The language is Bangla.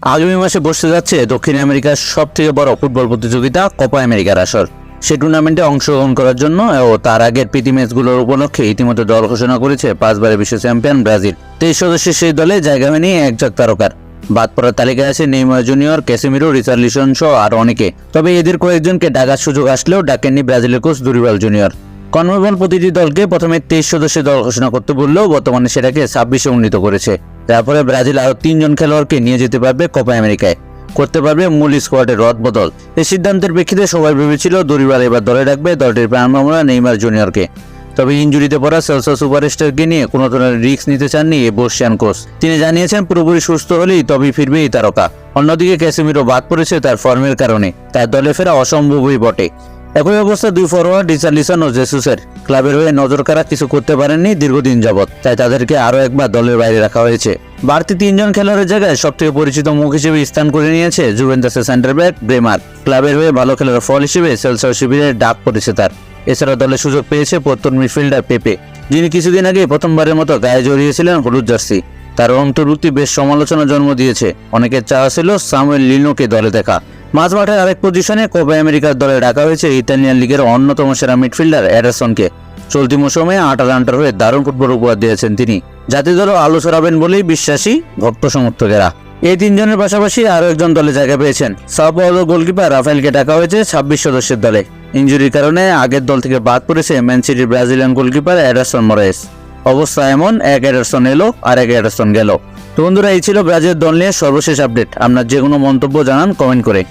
আগামী মাসে বসতে যাচ্ছে দক্ষিণ আমেরিকার সব থেকে বড় ফুটবল প্রতিযোগিতা কোপা আমেরিকার আসর। সে টুর্নামেন্টে অংশগ্রহণ করার জন্য ও তার আগের প্রীতি ম্যাচগুলোর উপলক্ষে ইতিমধ্যে দল ঘোষণা করেছে পাঁচবারের বিশ্ব চ্যাম্পিয়ন ব্রাজিল। তেইশ সদস্যের সেই দলে জায়গা মেনে একজাক তারকার বাদ পড়ার তালিকায় আছে নেইমার জুনিয়র, ক্যাসিমিরো, রিচার্লিসন সহ আর অনেকে। তবে এদের কয়েকজনকে ডাকার সুযোগ আসলেও ডাকেননি ব্রাজিলের কোচ দুরিবাল জুনিয়র। কনমেবল প্রতিটি দলকে প্রথমে তেইশ সদস্যের দল ঘোষণা করতে বললেও বর্তমানে সেটাকে ছাব্বিশে উন্নীত করেছে। তারপরে ব্রাজিল আরও তিনজন খেলোয়াড়কে নিয়ে যেতে পারবে কোপা আমেরিকায়। করতে পারবে মূল স্কোয়াডের রদ বদল এই সিদ্ধান্তের প্রেক্ষিতে সবাই ভেবেছিল দরিবার এবার দলে রাখবে দলটির প্রাণভ্রমরা নেইমার জুনিয়রকে। তবে ইঞ্জুরিতে পড়া সেলসা সুপারস্টারকে নিয়ে কোনো ধরনের রিস্ক নিতে চাননি এই বর্ষিয়ান কোচ। তিনি জানিয়েছেন, পুরোপুরি সুস্থ হলেই তবেই ফিরবে এই তারকা। অন্যদিকে ক্যাসিমিরো বাদ পড়েছে তার ফর্মের কারণে। তার দলে ফেরা অসম্ভবই বটে। একই অবস্থা দুই ফরোয়ার্ড রিচার্লিসন ও জেসুসের ক্লাবের হয়ে নজর কাড়া কিছু করতে পারেননি দীর্ঘদিন যাবৎ, তাই তাদেরকে আরও একবার দলের বাইরে রাখা হয়েছে। বাড়তি তিনজন খেলোয়াড়ের জায়গায় সবথেকে পরিচিত মুখ হিসেবে স্থান করে নিয়েছে জুভেন্টাসের সেন্টার ব্যাক ব্রেমার। ক্লাবের হয়ে ভালো খেলার ফল হিসেবে সেলসার শিবিরের ডাক পড়েছে তার। এছাড়া দলে সুযোগ পেয়েছে প্রত্যন মিডফিল্ডার পেপে, যিনি কিছুদিন আগে প্রথমবারের মতো গায়ে জড়িয়েছিলেন হলুদ জার্সি। তার অন্তর্ভুক্তি বেশ সমালোচনা জন্ম দিয়েছে। অনেকের চাওয়া ছিল সামুয়েল লিনোকে দলে দেখা। মাঝ মাঠের আরেক পজিশনে কোপা আমেরিকার দলে ডাকা হয়েছে ইতালিয়ান লিগের অন্যতম সেরা মিডফিল্ডার অ্যাডারসনকে চলতি মৌসুমে আটালান্টার হয়ে দারুণ ফুটবল উপহার দিয়েছেন তিনি। জাতীয় দলও আলো ছড়াবেন বলেই বিশ্বাসী ভক্ত সমর্থকেরা। এই তিনজনের পাশাপাশি আরও একজন দলে জায়গা পেয়েছেন। সাউপাওলো গোলকিপার রাফেলকে ডাকা হয়েছে ছাব্বিশ সদস্যের দলে। ইঞ্জুরির কারণে আগের দল থেকে বাদ পড়েছে ম্যান সিটির ব্রাজিলিয়ান গোলকিপার অ্যাডারসন মরেস। অবস্থা এমন, এক অ্যাডারসন এলো আর এক অ্যাডারসন গেল। তো বন্ধুরা, এই ছিল ব্রাজিলের দল নিয়ে সর্বশেষ আপডেট। আপনার যে কোনো মন্তব্য জানান, কমেন্ট করে।